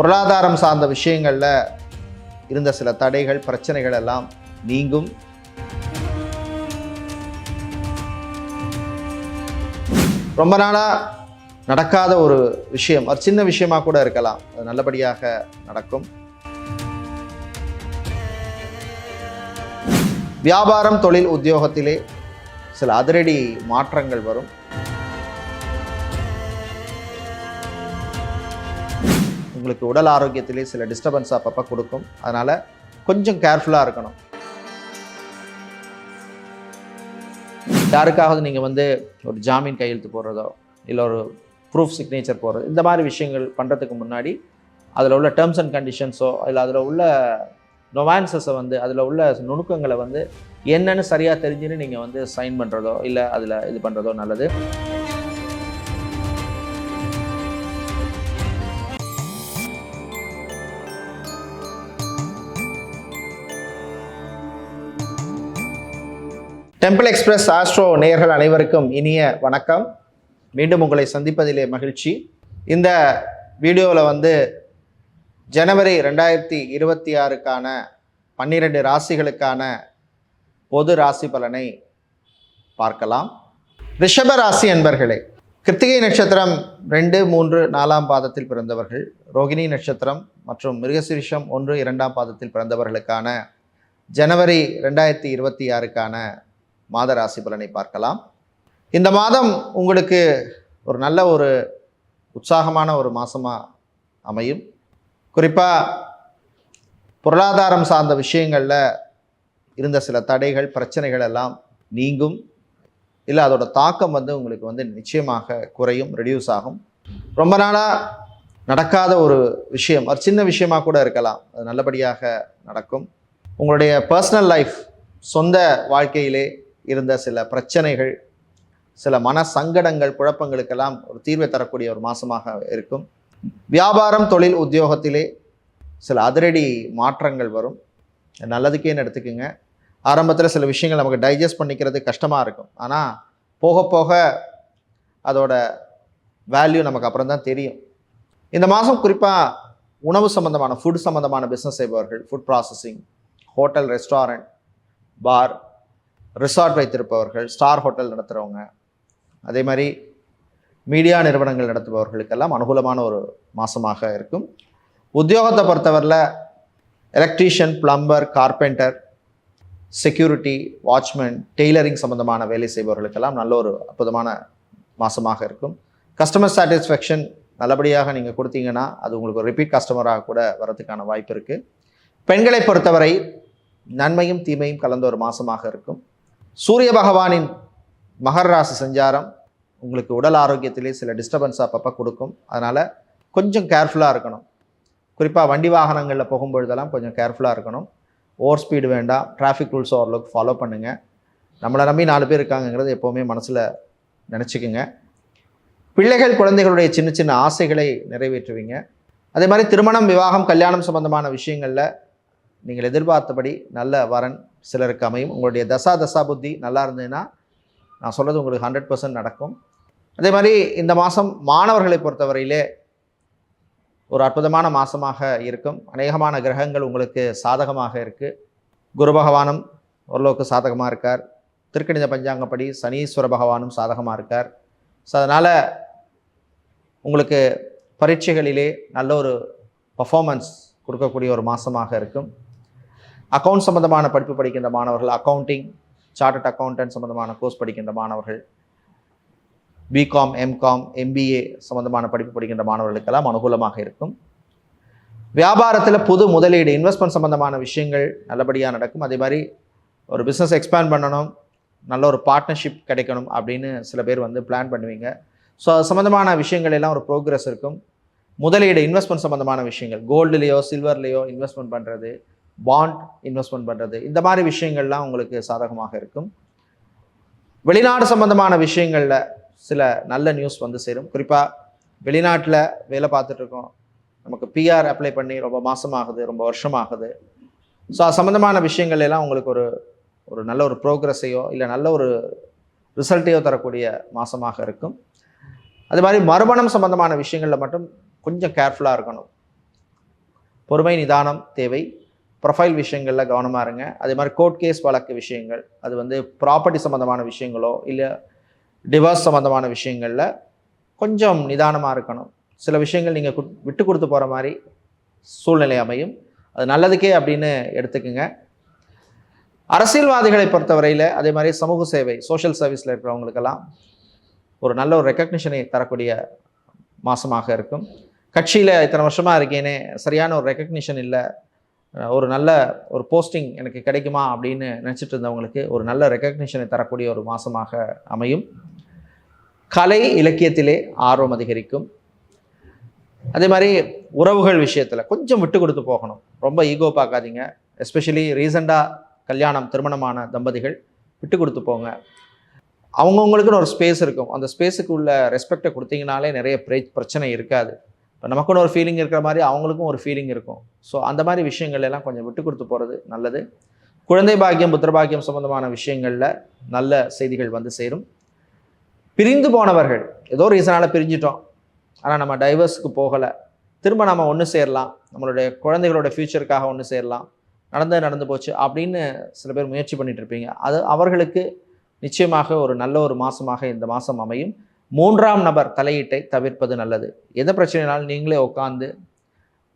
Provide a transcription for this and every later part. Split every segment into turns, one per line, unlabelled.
பொருளாதாரம் சார்ந்த விஷயங்களில் இருந்த சில தடைகள் பிரச்சனைகள் எல்லாம் நீங்கும். ரொம்ப நாளாக நடக்காத ஒரு விஷயம் ஒரு சின்ன விஷயமாக கூட இருக்கலாம். அது நல்லபடியாக நடக்கும். வியாபாரம் தொழில் உத்தியோகத்திலே சில அதிரடி மாற்றங்கள் வரும். உங்களுக்கு உடல் ஆரோக்கியத்திலே சில டிஸ்டர்பன்ஸ் அப்பப்போ கொடுக்கும். அதனால் கொஞ்சம் கேர்ஃபுல்லாக இருக்கணும். யாருக்காவது நீங்கள் வந்து ஒரு ஜாமீன் கையெழுத்து போடுறதோ இல்லை ஒரு ப்ரூஃப் சிக்னேச்சர் போடுறது இந்த மாதிரி விஷயங்கள் பண்ணுறதுக்கு முன்னாடி அதில் உள்ள டேர்ம்ஸ் அண்ட் கண்டிஷன்ஸோ இல்லை அதில் உள்ள நொவான்சஸை வந்து அதில் உள்ள நுணுக்கங்களை வந்து என்னன்னு சரியாக தெரிஞ்சுன்னு நீங்கள் வந்து சைன் பண்ணுறதோ இல்லை அதில் இது பண்ணுறதோ நல்லது. டெம்பிள் எக்ஸ்பிரஸ் ஆஸ்ட்ரோ நேயர்கள் அனைவருக்கும் இனிய வணக்கம். மீண்டும் உங்களை சந்திப்பதிலே மகிழ்ச்சி. இந்த வீடியோவில் வந்து ஜனவரி ரெண்டாயிரத்தி இருபத்தி ஆறுக்கான பன்னிரெண்டு ராசிகளுக்கான பொது ராசி பலனை பார்க்கலாம். ரிஷப ராசி என்பர்களே கிருத்திகை நட்சத்திரம் ரெண்டு மூன்று நாலாம் பாதத்தில் பிறந்தவர்கள் ரோகிணி நட்சத்திரம் மற்றும் மிருகசிரிஷம் ஒன்று இரண்டாம் பாதத்தில் பிறந்தவர்களுக்கான ஜனவரி ரெண்டாயிரத்தி இருபத்தி ஆறுக்கான மாத ராசி பலனை பார்க்கலாம். இந்த மாதம் உங்களுக்கு ஒரு நல்ல ஒரு உற்சாகமான ஒரு மாதமாக அமையும். குறிப்பாக பொருளாதாரம் சார்ந்த விஷயங்களில் இருந்த சில தடைகள் பிரச்சனைகள் எல்லாம் நீங்கும். இல்லை அதோட தாக்கம் வந்து உங்களுக்கு வந்து நிச்சயமாக குறையும் ரெடியூஸ் ஆகும். ரொம்ப நாளாக நடக்காத ஒரு விஷயம் ஒரு சின்ன விஷயமாக கூட இருக்கலாம். அது நல்லபடியாக நடக்கும். உங்களுடைய பர்சனல் லைஃப் சொந்த வாழ்க்கையிலே இருந்த சில பிரச்சனைகள் சில மன சங்கடங்கள் குழப்பங்களுக்கெல்லாம் ஒரு தீர்வை தரக்கூடிய ஒரு மாதமாக இருக்கும். வியாபாரம் தொழில் உத்தியோகத்திலே சில அதிரடி மாற்றங்கள் வரும். நல்லதுக்கேன்னு எடுத்துக்கோங்க. ஆரம்பத்தில் சில விஷயங்கள் நமக்கு டைஜஸ்ட் பண்ணிக்கிறது கஷ்டமாக இருக்கும். ஆனால் போக போக அதோட வேல்யூ நமக்கு அப்புறம் தான் தெரியும். இந்த மாதம் குறிப்பாக உணவு சம்மந்தமான ஃபுட் சம்மந்தமான பிஸ்னஸ் செய்பவர்கள் food processing hotel restaurant bar resort வைத்திருப்பவர்கள் ஸ்டார் ஹோட்டல் நடத்துகிறவங்க அதே மாதிரி மீடியா நிறுவனங்கள் நடத்துபவர்களுக்கெல்லாம் அனுகூலமான ஒரு மாதமாக இருக்கும். உத்தியோகத்தை பொறுத்தவரையில் electrician plumber carpenter security watchman tailoring சம்மந்தமான வேலை செய்பவர்களுக்கெல்லாம் நல்ல ஒரு அற்புதமான மாதமாக இருக்கும். கஸ்டமர் சாட்டிஸ்ஃபேக்ஷன் நல்லபடியாக நீங்கள் கொடுத்தீங்கன்னா அது உங்களுக்கு ஒரு ரிப்பீட் கஸ்டமராக கூட வரதுக்கான வாய்ப்பு இருக்குது பெண்களை பொறுத்தவரை நன்மையும் தீமையும் கலந்த ஒரு மாதமாக இருக்கும். சூரிய பகவானின் மகர ராசி சஞ்சாரம் உங்களுக்கு உடல் ஆரோக்கியத்திலே சில டிஸ்டர்பன்ஸ் அப்பப்போ கொடுக்கும். அதனால் கொஞ்சம் கேர்ஃபுல்லாக இருக்கணும். குறிப்பாக வண்டி வாகனங்களில் போகும்பொழுதெல்லாம் கொஞ்சம் கேர்ஃபுல்லாக இருக்கணும். ஓவர் ஸ்பீடு வேண்டாம். டிராஃபிக் ரூல்ஸ் ஓரளவுக்கு ஃபாலோ பண்ணுங்கள் நம்மளை நம்பி நாலு பேர் இருக்காங்கங்கிறது எப்போவுமே மனசில் நினச்சிக்கோங்க. பிள்ளைகள் குழந்தைகளுடைய சின்ன சின்ன ஆசைகளை நிறைவேற்றுவீங்க. அதே மாதிரி திருமணம் விவாகம் கல்யாணம் சம்பந்தமான விஷயங்களில் நீங்கள் எதிர்பார்த்தபடி நல்ல வரன் சிலருக்கு அமையும். உங்களுடைய தசா தசா புத்தி நல்லா இருந்ததுன்னா நான் சொல்கிறது உங்களுக்கு ஹண்ட்ரட் பர்சன்ட் நடக்கும். அதே மாதிரி இந்த மாதம் மாணவர்களை பொறுத்தவரையிலே ஒரு அற்புதமான மாதமாக இருக்கும். அநேகமான கிரகங்கள் உங்களுக்கு சாதகமாக இருக்குது குரு பகவானும் ஓரளவுக்கு சாதகமாக இருக்கார். திருக்கணித பஞ்சாங்கப்படி சனீஸ்வர பகவானும் சாதகமாக இருக்கார். ஸோ அதனால் உங்களுக்கு பரீட்சைகளிலே நல்ல ஒரு பர்ஃபாமன்ஸ் கொடுக்கக்கூடிய ஒரு மாதமாக இருக்கும். அக்கௌண்ட் சம்மந்தமான படிப்பு படிக்கின்ற மாணவர்கள் அக்கௌண்டிங் சார்ட்டட் அக்கௌண்டன்ட் சம்மந்தமான கோர்ஸ் படிக்கின்ற மாணவர்கள் பிகாம் எம்காம் எம்பிஏ சம்மந்தமான படிப்பு படிக்கின்ற மாணவர்களுக்கெல்லாம் அனுகூலமாக இருக்கும். வியாபாரத்தில் புது முதலீடு இன்வெஸ்ட்மெண்ட் சம்மந்தமான விஷயங்கள் நல்லபடியாக நடக்கும். அதே மாதிரி ஒரு பிஸ்னஸ் எக்ஸ்பேண்ட் பண்ணணும் நல்ல ஒரு பார்ட்னர்ஷிப் கிடைக்கணும் அப்படின்னு சில பேர் வந்து பிளான் பண்ணுவீங்க. ஸோ அது சம்மந்தமான விஷயங்கள் எல்லாம் ஒரு ப்ரோக்ரஸ் இருக்கும். முதலீடு இன்வெஸ்ட்மெண்ட் சம்மந்தமான விஷயங்கள் கோல்டுலேயோ சில்வர்லேயோ இன்வெஸ்ட்மெண்ட் பண்ணுறது பாண்ட் இன்வெஸ்ட்மெண்ட் பண்ணுறது இந்த மாதிரி விஷயங்கள்லாம் உங்களுக்கு சாதகமாக இருக்கும். வெளிநாடு சம்பந்தமான விஷயங்களில் சில நல்ல நியூஸ் வந்து சேரும். குறிப்பாக வெளிநாட்டில் வேலை பார்த்துட்ருக்கோம் நமக்கு பிஆர் அப்ளை பண்ணி ரொம்ப மாதமாகுது ரொம்ப வருஷமாகுது. ஸோ அது சம்மந்தமான விஷயங்கள் எல்லாம் உங்களுக்கு ஒரு ஒரு நல்ல ஒரு ப்ரோக்ரஸையோ இல்லை நல்ல ஒரு ரிசல்ட்டையோ தரக்கூடிய மாதமாக இருக்கும். அது மாதிரி மறுமணம் சம்பந்தமான விஷயங்களில் மட்டும் கொஞ்சம் கேர்ஃபுல்லாக இருக்கணும். பொறுமை நிதானம் தேவை. ப்ரொஃபைல் விஷயங்களில் கவனமாக இருங்க. அதே மாதிரி கோர்ட் கேஸ் வழக்கு விஷயங்கள் அது வந்து ப்ராப்பர்ட்டி சம்மந்தமான விஷயங்களோ இல்லை டிவோர்ஸ் சம்மந்தமான விஷயங்களில் கொஞ்சம் நிதானமாக இருக்கணும். சில விஷயங்கள் நீங்கள் விட்டு கொடுத்து போகிற மாதிரி சூழ்நிலை அமையும். அது நல்லதுக்கே அப்படின்னு எடுத்துக்கோங்க. அரசியல்வாதிகளை பொறுத்தவரையில் அதே மாதிரி சமூக சேவை சோஷியல் சர்வீஸில் இருக்கிறவங்களுக்கெல்லாம் ஒரு நல்ல ஒரு ரெக்கக்னிஷனை தரக்கூடிய மாதமாக இருக்கும். கட்சியில் இத்தனை வருஷமாக இருக்கேனே சரியான ஒரு ரெக்கக்னிஷன் இல்லை ஒரு நல்ல ஒரு போஸ்டிங் எனக்கு கிடைக்குமா அப்படின்னு நினச்சிட்டு இருந்தவங்களுக்கு ஒரு நல்ல ரெக்கக்னிஷனை தரக்கூடிய ஒரு மாதமாக அமையும். கலை இலக்கியத்திலே ஆர்வம் அதிகரிக்கும். அதே மாதிரி உறவுகள் விஷயத்தில் கொஞ்சம் விட்டு கொடுத்து போகணும். ரொம்ப ஈகோ பார்க்காதீங்க. எஸ்பெஷலி ரீசெண்டாக கல்யாணம் திருமணமான தம்பதிகள் விட்டு கொடுத்து போங்க. அவங்கவுங்களுக்குன்னு ஒரு ஸ்பேஸ் இருக்கும். அந்த ஸ்பேஸுக்கு உள்ள ரெஸ்பெக்டை கொடுத்தீங்கனாலே நிறைய பிரே பிரச்சனை இருக்காது. இப்போ நமக்குன்னு ஒரு ஃபீலிங் இருக்கிற மாதிரி அவங்களுக்கும் ஒரு ஃபீலிங் இருக்கும். ஸோ அந்த மாதிரி விஷயங்கள் எல்லாம் கொஞ்சம் விட்டு கொடுத்து போகிறது நல்லது. குழந்தை பாக்கியம் புத்திர பாக்கியம் சம்மந்தமான விஷயங்களில் நல்ல செய்திகள் வந்து சேரும். பிரிந்து போனவர்கள் ஏதோ ரீசனால் பிரிஞ்சிட்டோம். ஆனால் நம்ம டைவர்ஸுக்கு போகலை. திரும்ப நம்ம ஒன்று சேரலாம். நம்மளுடைய குழந்தைகளோட ஃப்யூச்சருக்காக ஒன்று சேரலாம். நடந்து நடந்து போச்சு அப்படின்னு சில பேர் முயற்சி பண்ணிட்டு இருப்பீங்க. அது அவர்களுக்கு நிச்சயமாக ஒரு நல்ல ஒரு மாதமாக இந்த மாதம் அமையும். மூன்றாம் நபர் தலையீட்டை தவிர்ப்பது நல்லது. எந்த பிரச்சனைனாலும் நீங்களே உட்காந்து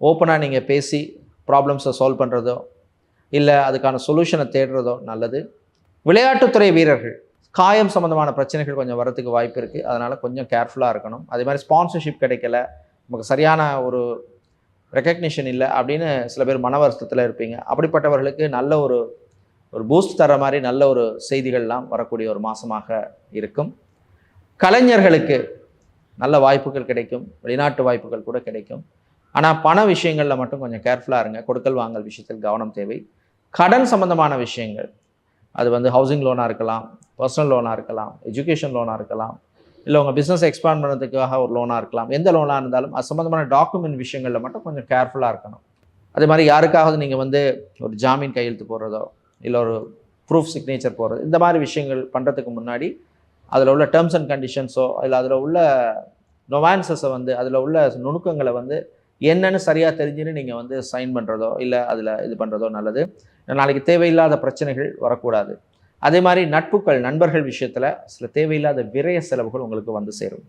ஓப்பனாக நீங்கள் பேசி ப்ராப்ளம்ஸை சால்வ் பண்ணுறதோ இல்லை அதுக்கான சொல்யூஷனை தேடுறதோ நல்லது. விளையாட்டுத்துறை வீரர்கள் காயம் சம்மந்தமான பிரச்சனைகள் கொஞ்சம் வரத்துக்கு வாய்ப்பு இருக்குது அதனால் கொஞ்சம் கேர்ஃபுல்லாக இருக்கணும். அதே மாதிரி ஸ்பான்சர்ஷிப் கிடைக்கல நமக்கு சரியான ஒரு ரெக்கக்னிஷன் இல்லை அப்படின்னு சில பேர் மன வருத்தத்தில் இருப்பீங்க. அப்படிப்பட்டவர்களுக்கு நல்ல ஒரு ஒரு பூஸ்ட் தர மாதிரி நல்ல ஒரு செய்திகள்லாம் வரக்கூடிய ஒரு மாதமாக இருக்கும். கலைஞர்களுக்கு நல்ல வாய்ப்புகள் கிடைக்கும் வெளிநாட்டு வாய்ப்புகள் கூட கிடைக்கும். ஆனால் பண விஷயங்களில் மட்டும் கொஞ்சம் கேர்ஃபுல்லாக இருங்க. கொடுக்கல் வாங்கல் விஷயத்தில் கவனம் தேவை. கடன் சம்பந்தமான விஷயங்கள். அது வந்து ஹவுசிங் லோனாக இருக்கலாம் பர்சனல் லோனாக இருக்கலாம் எஜுகேஷன் லோனாக இருக்கலாம் இல்லை உங்கள் பிஸ்னஸ் எக்ஸ்பேண்ட் பண்ணுறதுக்காக ஒரு லோனாக இருக்கலாம். எந்த லோனாக இருந்தாலும் அது சம்மந்தமான டாக்குமெண்ட் விஷயங்களில் மட்டும் கொஞ்சம் கேர்ஃபுல்லாக இருக்கணும். அதே மாதிரி யாருக்காவது நீங்கள் வந்து ஒரு ஜாமீன் கையெழுத்து போடுறதோ இல்லை ஒரு ப்ரூஃப் சிக்னேச்சர் போடுறது இந்த மாதிரி விஷயங்கள் பண்ணுறதுக்கு முன்னாடி அதில் உள்ள டேர்ம்ஸ் அண்ட் கண்டிஷன்ஸோ இல்லை அதில் உள்ள நொவான்சஸை வந்து அதில் உள்ள நுணுக்கங்களை வந்து என்னன்னு சரியாக தெரிஞ்சுன்னு நீங்கள் வந்து சைன் பண்ணுறதோ இல்லை அதில் இது பண்ணுறதோ நல்லது. நாளைக்கு தேவையில்லாத பிரச்சனைகள் வரக்கூடாது. அதே மாதிரி நட்புகள் நண்பர்கள் விஷயத்தில் சில தேவையில்லாத விரய செலவுகள் உங்களுக்கு வந்து சேரும்.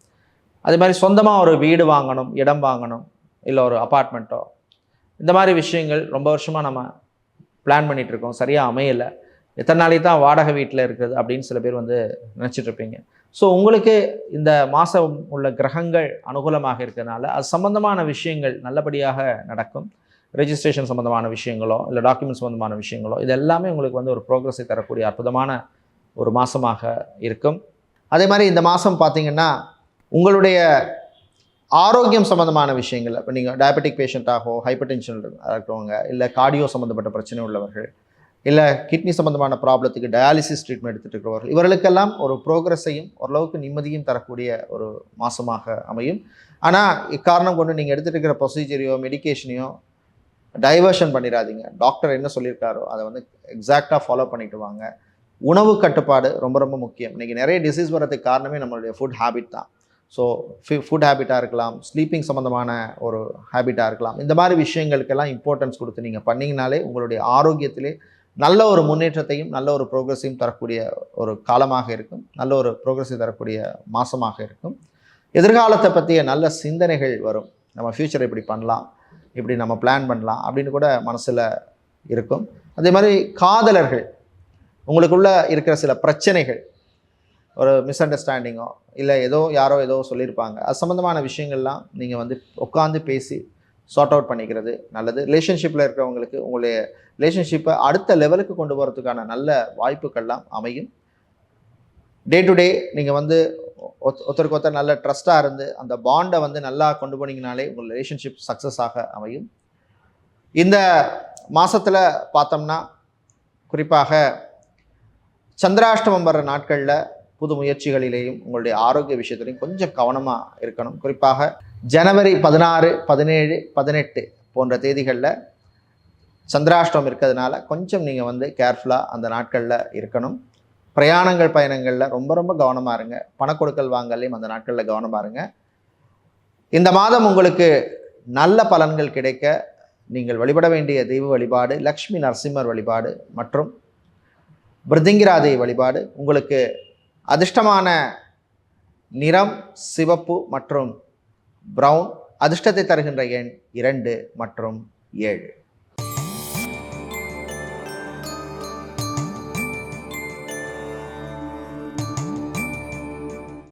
அதே மாதிரி சொந்தமாக ஒரு வீடு வாங்கணும் இடம் வாங்கணும் இல்லை ஒரு அப்பார்ட்மெண்ட்டோ இந்த மாதிரி விஷயங்கள் ரொம்ப வருஷமாக நம்ம பிளான் பண்ணிகிட்ருக்கோம் சரியாக அமையலை. எத்தனை நாளைக்கு தான் வாடகை வீட்டில் இருக்குது அப்படின்னு சில பேர் வந்து நினச்சிட்ருப்பீங்க ஸோ உங்களுக்கு இந்த மாதம் உள்ள கிரகங்கள் அனுகூலமாக இருக்கிறதுனால அது சம்மந்தமான விஷயங்கள் நல்லபடியாக நடக்கும். ரெஜிஸ்ட்ரேஷன் சம்மந்தமான விஷயங்களோ இல்லை டாக்குமெண்ட் சம்மந்தமான விஷயங்களோ இது எல்லாமே உங்களுக்கு வந்து ஒரு ப்ரோக்ரஸை தரக்கூடிய அற்புதமான ஒரு மாதமாக இருக்கும். அதே மாதிரி இந்த மாதம் பார்த்தீங்கன்னா உங்களுடைய ஆரோக்கியம் சம்மந்தமான விஷயங்கள் இப்போ நீங்கள் டயபெட்டிக் பேஷண்ட்டாகவோ ஹைப்பர் டென்ஷன் இருக்கிறவங்க இல்லை கார்டியோ சம்மந்தப்பட்ட பிரச்சனை உள்ளவர்கள் இல்லை கிட்னி சம்மந்தமான ப்ராப்ளத்துக்கு டயாலிசிஸ் ட்ரீட்மெண்ட் எடுத்துகிட்டு இருக்கிறவர்கள் இவர்களுக்கெல்லாம் ஒரு ப்ரோக்ரஸையும் ஓரளவுக்கு நிம்மதியும் தரக்கூடிய ஒரு மாதமாக அமையும். ஆனால் இக்காரணம் கொண்டு நீங்கள் எடுத்துகிட்டு இருக்கிற ப்ரொசீஜரையோ மெடிக்கேஷனையோ டைவர்ஷன் பண்ணிடாதீங்க. டாக்டர் என்ன சொல்லியிருக்காரோ அதை வந்து எக்ஸாக்டாக ஃபாலோ பண்ணிட்டு வாங்க. உணவு கட்டுப்பாடு ரொம்ப ரொம்ப முக்கியம். இன்றைக்கி நிறைய டிசீஸ் வரதுக்கு காரணமே நம்மளுடைய ஃபுட் ஹேபிட் தான். ஸோ ஃபுட் ஹேபிட்டாக இருக்கலாம் ஸ்லீப்பிங் சம்மந்தமான ஒரு ஹேபிட்டாக இருக்கலாம். இந்த மாதிரி விஷயங்களுக்கெல்லாம் இம்பார்ட்டன்ஸ் கொடுத்து நீங்கள் பண்ணிங்கனாலே உங்களுடைய ஆரோக்கியத்திலே நல்ல ஒரு முன்னேற்றத்தையும் நல்ல ஒரு ப்ரோக்ரஸையும் தரக்கூடிய ஒரு காலமாக இருக்கும். நல்ல ஒரு ப்ரோக்ரஸை தரக்கூடிய மாதமாக இருக்கும். எதிர்காலத்தை பற்றிய நல்ல சிந்தனைகள் வரும். நம்ம ஃப்யூச்சரை இப்படி பண்ணலாம் இப்படி நம்ம பிளான் பண்ணலாம் அப்படின்னு கூட மனசில் இருக்கும். அதே மாதிரி காதலர்கள் உங்களுக்குள்ள இருக்கிற சில பிரச்சனைகள் ஒரு மிஸ் அண்டர்ஸ்டாண்டிங்கோ இல்லை ஏதோ யாரோ ஏதோ சொல்லியிருப்பாங்க. அது சம்மந்தமான விஷயங்கள்லாம் நீங்கள் வந்து உட்காந்து பேசி சார்ட் அவுட் பண்ணிக்கிறது நல்லது. ரிலேஷன்ஷிப்பில் இருக்கிறவங்களுக்கு உங்களுடைய ரிலேஷன்ஷிப்பை அடுத்த லெவலுக்கு கொண்டு போகிறதுக்கான நல்ல வாய்ப்புகள்லாம் அமையும். டே டு டே நீங்கள் வந்து ஒத் ஒருத்தருக்கு ஒருத்தர் நல்ல ட்ரஸ்ட்டாக இருந்து அந்த பாண்டை வந்து நல்லா கொண்டு போனீங்கனாலே உங்கள் ரிலேஷன்ஷிப் சக்ஸஸாக அமையும். இந்த மாதத்தில் பார்த்தோம்னா குறிப்பாக சந்திராஷ்டமம் வர்ற நாட்களில் புது முயற்சிகளிலேயும் உங்களுடைய ஆரோக்கிய விஷயத்திலையும் கொஞ்சம் கவனமாக இருக்கணும். குறிப்பாக ஜனவரி பதினாறு பதினேழு பதினெட்டு போன்ற தேதிகளில் சந்திராஷ்டம் இருக்கிறதுனால கொஞ்சம் நீங்கள் வந்து கேர்ஃபுல்லாக அந்த நாட்களில் இருக்கணும். பிரயாணங்கள் பயணங்களில் ரொம்ப ரொம்ப கவனமாக இருங்க. பணக்கொடுக்கல் வாங்கலையும் அந்த நாட்களில் கவனமாக இருங்க. இந்த மாதம் உங்களுக்கு நல்ல பலன்கள் கிடைக்க நீங்கள் வழிபட வேண்டிய தெய்வ வழிபாடு லக்ஷ்மி நரசிம்மர் வழிபாடு மற்றும் பிருதிங்கிராதை வழிபாடு உங்களுக்கு அதிர்ஷ்டமான நிறம் சிவப்பு மற்றும் பிரவுன் அதிர்ஷ்டத்தை தருகின்ற எண் இரண்டு மற்றும் ஏழு.